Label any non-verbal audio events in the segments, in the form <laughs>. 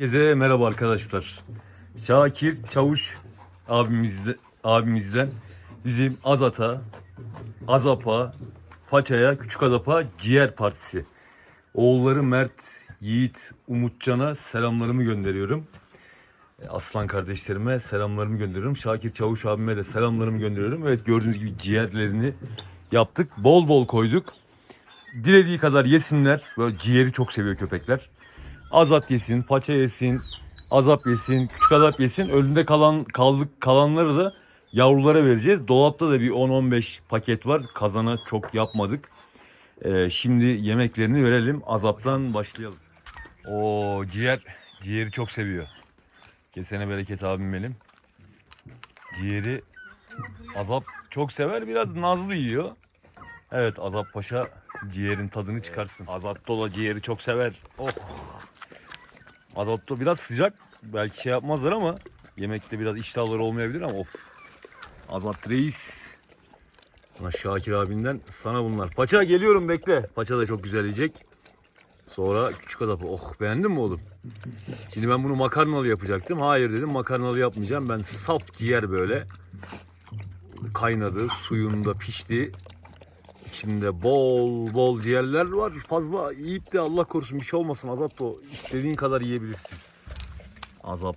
Herkese merhaba arkadaşlar. Şakir Çavuş abimizde, abimizden bizim Azat'a, Azap'a, Faça'ya, Küçük Adap'a ciğer partisi. Oğulları Mert, Yiğit, Umutcan'a selamlarımı gönderiyorum. E, Aslan kardeşlerime selamlarımı gönderiyorum. Şakir Çavuş abime de selamlarımı gönderiyorum. Evet gördüğünüz gibi ciğerlerini yaptık. Bol bol koyduk. Dilediği kadar yesinler. Böyle ciğeri çok seviyor köpekler. Azat yesin, paça yesin, azap yesin, küçük azap yesin. Önünde kalan kaldık kalanları da yavrulara vereceğiz. Dolapta da bir 10-15 paket var. Kazana çok yapmadık. Ee, şimdi yemeklerini verelim. Azaptan başlayalım. O ciğer ciğeri çok seviyor. Kesene bereket abim benim. Ciğeri azap çok sever. Biraz nazlı yiyor. Evet Azap Paşa ciğerin tadını çıkarsın. Azat Dola ciğeri çok sever. Oh. Azotto biraz sıcak. Belki şey yapmazlar ama yemekte biraz iştahları olmayabilir ama of. Azat Reis. Sana Şakir abinden sana bunlar. Paça geliyorum bekle. Paça da çok güzel yiyecek. Sonra küçük adapı. Oh beğendin mi oğlum? Şimdi ben bunu makarnalı yapacaktım. Hayır dedim makarnalı yapmayacağım. Ben saf ciğer böyle kaynadı, suyunda pişti. İçinde bol bol ciğerler var. Fazla yiyip de Allah korusun bir şey olmasın. Azap da o. istediğin kadar yiyebilirsin. Azap.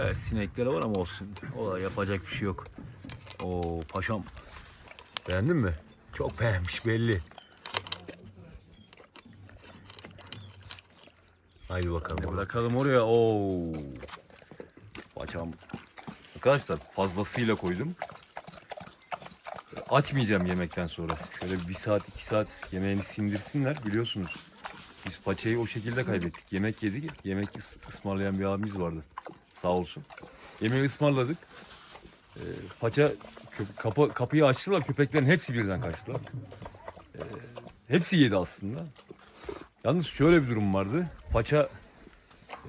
Evet sinekleri var ama olsun. O da yapacak bir şey yok. Oo paşam. Beğendin mi? Çok beğenmiş belli. Haydi bakalım. Bırakalım oraya. Oo. Paçam. Arkadaşlar fazlasıyla koydum. Açmayacağım yemekten sonra. Şöyle bir saat iki saat yemeğini sindirsinler biliyorsunuz. Biz paçayı o şekilde kaybettik. Yemek yedik. Yemek ıs- ısmarlayan bir abimiz vardı. Sağ olsun. Yemeği ısmarladık. Ee, paça kapı, kapıyı açtılar. Köpeklerin hepsi birden kaçtılar. Ee, hepsi yedi aslında. Yalnız şöyle bir durum vardı. Paça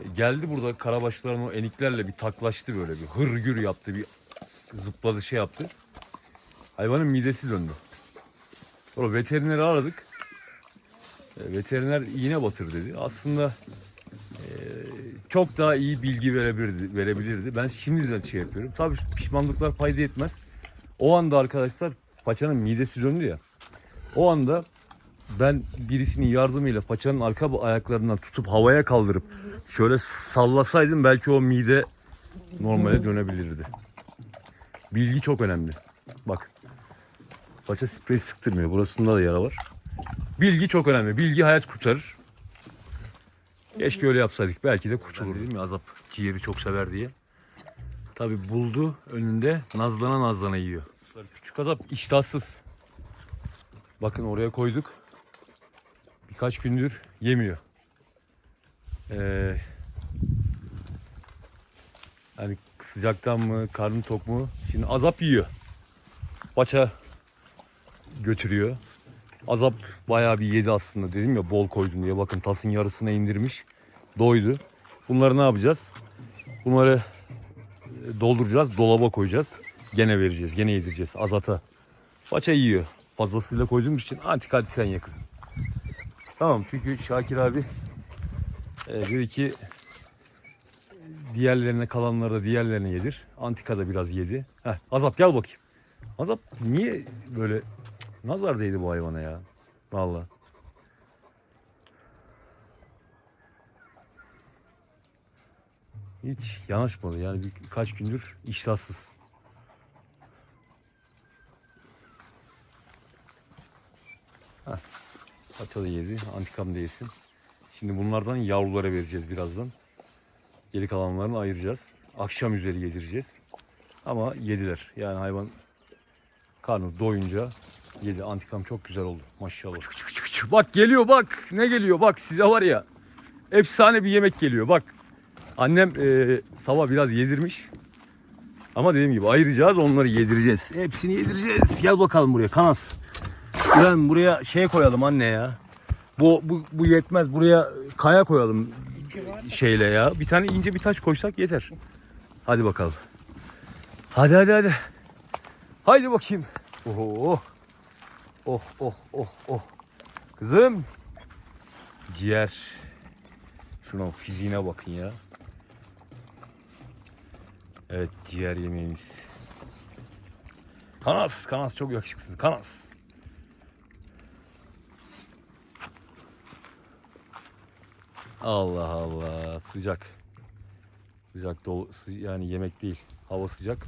e, geldi burada karabaşların o eniklerle bir taklaştı böyle bir hırgür yaptı bir zıpladı şey yaptı. Hayvanın midesi döndü. Sonra veterineri aradık. E, Veteriner iğne batır dedi. Aslında e, çok daha iyi bilgi verebilirdi, verebilirdi. Ben şimdiden şey yapıyorum. Tabii pişmanlıklar fayda etmez. O anda arkadaşlar paçanın midesi döndü ya. O anda ben birisinin yardımıyla paçanın arka ayaklarından tutup havaya kaldırıp şöyle sallasaydım belki o mide normale dönebilirdi. Bilgi çok önemli. Bak. Paça sprey sıktırmıyor. Burasında da yara var. Bilgi çok önemli. Bilgi hayat kurtarır. Keşke öyle yapsaydık. Belki de kurtulur. Dedim ya azap ciğeri çok sever diye. Tabi buldu önünde nazlana nazlana yiyor. Küçük azap iştahsız. Bakın oraya koyduk. Birkaç gündür yemiyor. Ee, yani sıcaktan mı, karnı tok mu? Şimdi azap yiyor. Paça götürüyor. Azap bayağı bir yedi aslında dedim ya bol koydum diye. Bakın tasın yarısına indirmiş. Doydu. Bunları ne yapacağız? Bunları e, dolduracağız. Dolaba koyacağız. Gene vereceğiz. Gene yedireceğiz. Azata. Paça yiyor. Fazlasıyla koyduğum için antik hadi sen ye kızım. Tamam çünkü Şakir abi e, dedi ki diğerlerine kalanları da diğerlerine yedir. Antika da biraz yedi. Heh, Azap gel bakayım. Azap niye böyle nazar değdi bu hayvana ya? Vallahi. Hiç yanaşmadı yani bir, birkaç gündür iştahsız. Heh, Paça da yedi, antikam da yesin. Şimdi bunlardan yavrulara vereceğiz birazdan. Geri kalanlarını ayıracağız. Akşam üzeri yedireceğiz. Ama yediler. Yani hayvan karnı doyunca yedi. Antikam çok güzel oldu. Maşallah. Bak geliyor bak. Ne geliyor bak size var ya. Efsane bir yemek geliyor bak. Annem e, sabah biraz yedirmiş. Ama dediğim gibi ayıracağız onları yedireceğiz. Hepsini yedireceğiz. Gel bakalım buraya kanas. Ulan buraya şey koyalım anne ya. Bu, bu, bu yetmez. Buraya kaya koyalım şeyle ya. Bir tane ince bir taş koysak yeter. Hadi bakalım. Hadi hadi hadi. Haydi bakayım. Oho. Oh oh oh oh. Kızım. Ciğer. Şuna fiziğine bakın ya. Evet ciğer yemeğimiz. Kanas, Kanas çok yakışıklısın. Kanas. Allah Allah sıcak. Sıcak dolu yani yemek değil. Hava sıcak.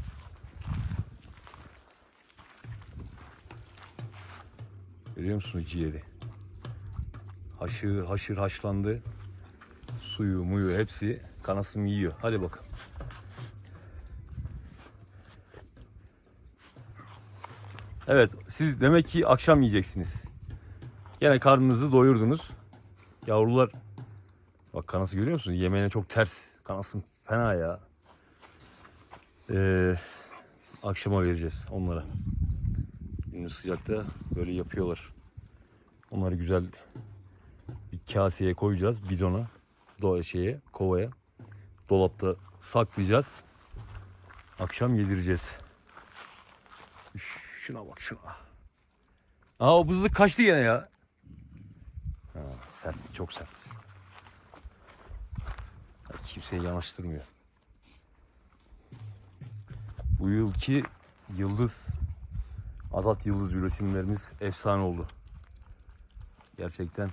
Görüyor musunuz ciğeri? Haşır haşır haşlandı. Suyu muyu hepsi kanasım yiyor. Hadi bakalım. Evet siz demek ki akşam yiyeceksiniz. Gene karnınızı doyurdunuz. Yavrular bak kanası görüyor musunuz? Yemeğine çok ters. Kanasım fena ya. Ee, akşama vereceğiz onlara. Gündüz sıcakta böyle yapıyorlar. Onları güzel bir kaseye koyacağız bidona. Do şeye, kovaya. Dolapta saklayacağız. Akşam yedireceğiz. Şuna bak şuna. Aa o bızlık kaçtı yine ya. Ha, sert, çok sert. Kimseyi yanaştırmıyor. Bu yılki yıldız Azat Yıldız üretimlerimiz efsane oldu. Gerçekten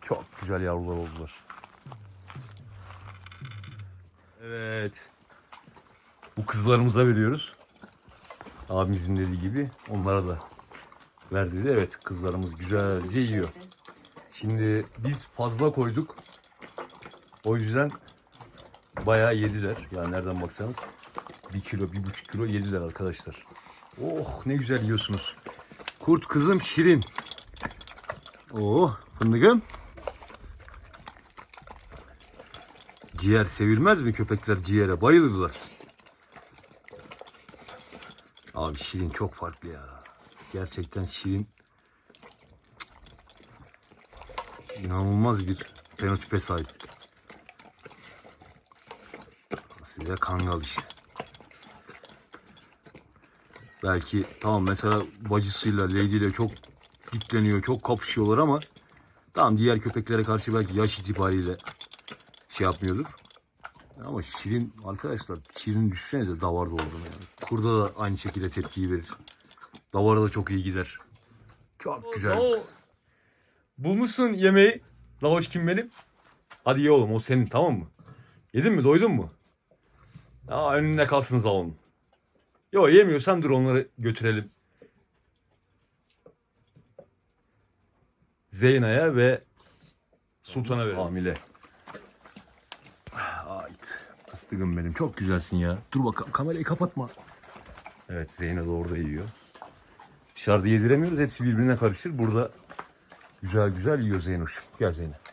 çok güzel yavrular oldular. Evet. Bu kızlarımıza veriyoruz. Abimizin dediği gibi onlara da ver dedi. Evet kızlarımız güzelce yiyor. Şimdi biz fazla koyduk. O yüzden bayağı yediler. Yani nereden baksanız bir kilo, bir buçuk kilo yediler arkadaşlar. Oh ne güzel yiyorsunuz. Kurt kızım şirin. Oh fındıkım. Ciğer sevilmez mi köpekler ciğere? Bayılırlar. Abi şirin çok farklı ya. Gerçekten şirin. İnanılmaz bir fenotipe sahip. Size kangal işte. Belki tamam mesela bacısıyla, Lady ile çok dikleniyor, çok kapışıyorlar ama tamam diğer köpeklere karşı belki yaş itibariyle şey yapmıyordur. Ama Şirin arkadaşlar Şirin düşünsenize davarda olduğunu yani. Kurda da aynı şekilde tepkiyi verir. Davara da çok iyi gider. Çok güzel bir kız. Bulmuşsun yemeği. Lavaş kim benim? Hadi ye oğlum o senin tamam mı? Yedin mi doydun mu? Aa önünde kalsın zavallı. Yo yemiyorsan dur onları götürelim. Zeyna'ya ve Sultan'a verelim. Hamile. Ait. Fıstığım benim. Çok güzelsin ya. Dur bakalım kamerayı kapatma. Evet Zeyna da orada yiyor. Dışarıda yediremiyoruz. Hepsi birbirine karışır. Burada güzel güzel yiyor Zeynoş. Gel Zeynep.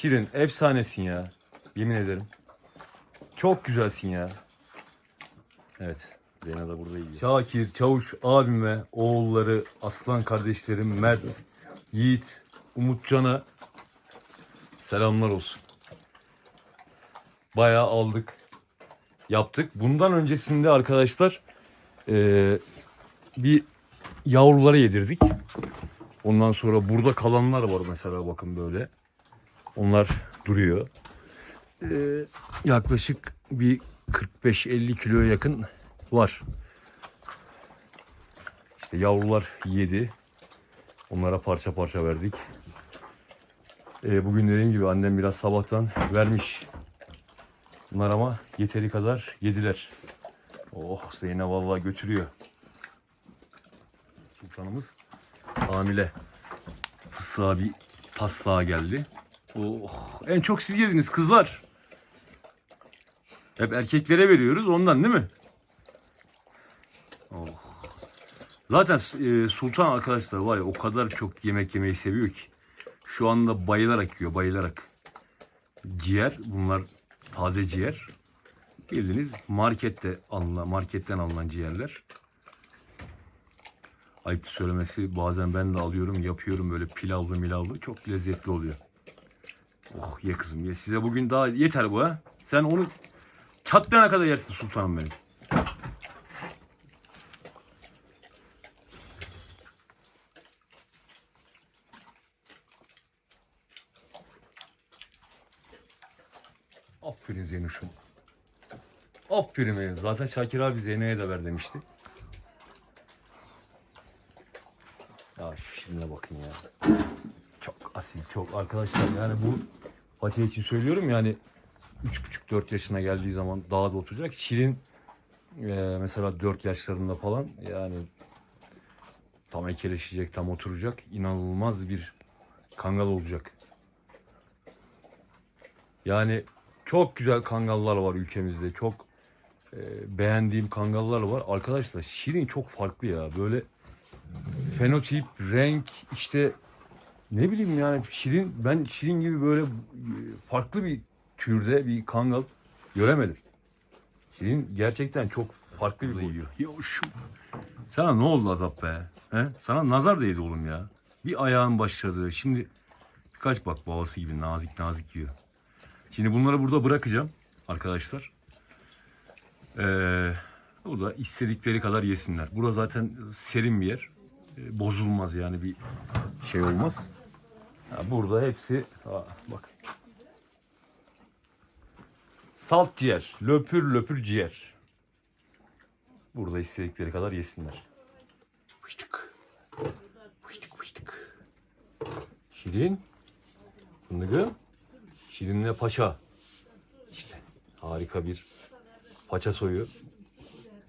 Şirin efsanesin ya. Yemin ederim. Çok güzelsin ya. Evet. Zeyna da burada yiyor. Şakir, Çavuş abim ve oğulları, aslan kardeşlerim Mert, Yiğit, Umutcan'a selamlar olsun. Bayağı aldık. Yaptık. Bundan öncesinde arkadaşlar eee, bir yavrulara yedirdik. Ondan sonra burada kalanlar var mesela bakın böyle. Onlar duruyor. Eee, yaklaşık bir 45-50 kiloya yakın var. İşte yavrular yedi. Onlara parça parça verdik. Ee, bugün dediğim gibi annem biraz sabahtan vermiş. Bunlar ama yeteri kadar yediler. Oh Zeynep vallahi götürüyor. Sultanımız hamile. Fıstığa bir taslağa geldi. Oh en çok siz yediniz kızlar. Hep erkeklere veriyoruz ondan değil mi? Oh. Zaten e, Sultan arkadaşlar var ya o kadar çok yemek yemeyi seviyor ki. Şu anda bayılarak yiyor, bayılarak. Ciğer, bunlar taze ciğer. Bildiğiniz markette alınan, marketten alınan ciğerler. Ayıp söylemesi bazen ben de alıyorum, yapıyorum böyle pilavlı milavlı. Çok lezzetli oluyor. Oh ye kızım ye. Size bugün daha yeter bu ha. Sen onu çatlayana kadar yersin sultanım benim. Aferin Zeynuş'um. Aferin benim. Zaten Şakir abi Zeynep'e de ver demişti. Ya şu şirine bakın ya. Çok asil çok arkadaşlar yani bu Fatih için söylüyorum yani 3,5-4 yaşına geldiği zaman dağda oturacak. Şirin e, mesela 4 yaşlarında falan yani tam ekeleşecek, tam oturacak. inanılmaz bir kangal olacak. Yani çok güzel kangallar var ülkemizde. Çok e, beğendiğim kangallar var. Arkadaşlar Şirin çok farklı ya. Böyle fenotip, renk işte ne bileyim yani Şirin ben Şirin gibi böyle e, farklı bir türde bir kangal göremedim. Şirin gerçekten çok farklı bir boyu. Yavuşum. Sana ne oldu Azap be? He? Sana nazar değdi oğlum ya. Bir ayağın başladı. Şimdi birkaç bak babası gibi nazik nazik yiyor. Şimdi bunları burada bırakacağım arkadaşlar. Ee, o da istedikleri kadar yesinler. Burası zaten serin bir yer. Ee, bozulmaz yani bir şey olmaz. Ha, burada hepsi Aa, bak. Salt ciğer, löpür löpür ciğer. Burada istedikleri kadar yesinler. Fıştık. Fıştık fıştık. Şirin. Fındıkım. Şirinle paça. İşte harika bir paça soyu.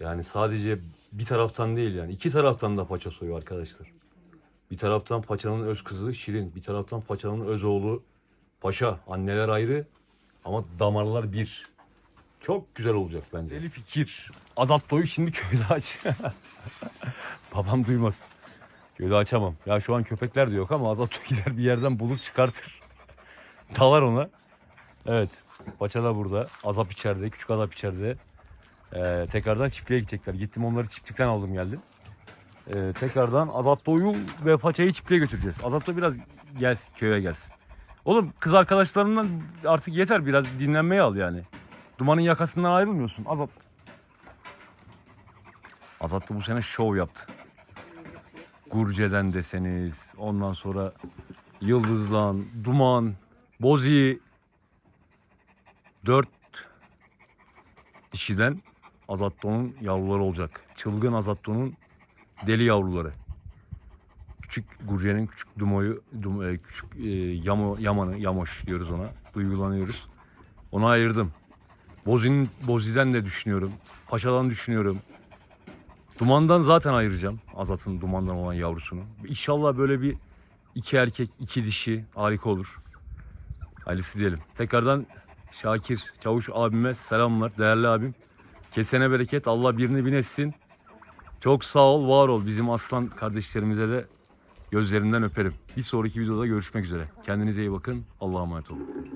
Yani sadece bir taraftan değil yani iki taraftan da paça soyu arkadaşlar. Bir taraftan paçanın öz kızı Şirin, bir taraftan paçanın öz oğlu Paşa. Anneler ayrı ama damarlar bir. Çok güzel olacak bence. Deli fikir. Azat boyu şimdi köyde aç. <laughs> Babam duymaz. Köyde açamam. Ya şu an köpekler de yok ama Azat gider bir yerden bulur çıkartır. <laughs> Dalar ona. Evet. Paça da burada. Azap içeride. Küçük Azap içeride. Ee, tekrardan çiftliğe gidecekler. Gittim onları çiftlikten aldım geldim. Ee, tekrardan Azatto'yu ve Paça'yı çiftliğe götüreceğiz. Azatto biraz gelsin, köye gelsin. Oğlum kız arkadaşlarından artık yeter biraz dinlenmeye al yani. Dumanın yakasından ayrılmıyorsun. Azat. Azat bu sene şov yaptı. Gurce'den deseniz, ondan sonra Yıldızlan, Duman, Bozi. Dört dişiden Azatto'nun yavruları olacak. Çılgın Azatto'nun deli yavruları. Küçük Gurce'nin küçük Dumo'yu, Dum, e, küçük e, Yamo, Yaman'ı, Yamoş diyoruz ona. Duygulanıyoruz. Onu ayırdım. Bozi'nin, Bozi'den de düşünüyorum. Paşa'dan düşünüyorum. Duman'dan zaten ayıracağım. Azat'ın Duman'dan olan yavrusunu. İnşallah böyle bir iki erkek, iki dişi harika olur. Hayırlısı diyelim. Tekrardan Şakir Çavuş abime selamlar. Değerli abim. Kesene bereket. Allah birini bin etsin. Çok sağ ol, var ol. Bizim aslan kardeşlerimize de gözlerinden öperim. Bir sonraki videoda görüşmek üzere. Kendinize iyi bakın. Allah'a emanet olun.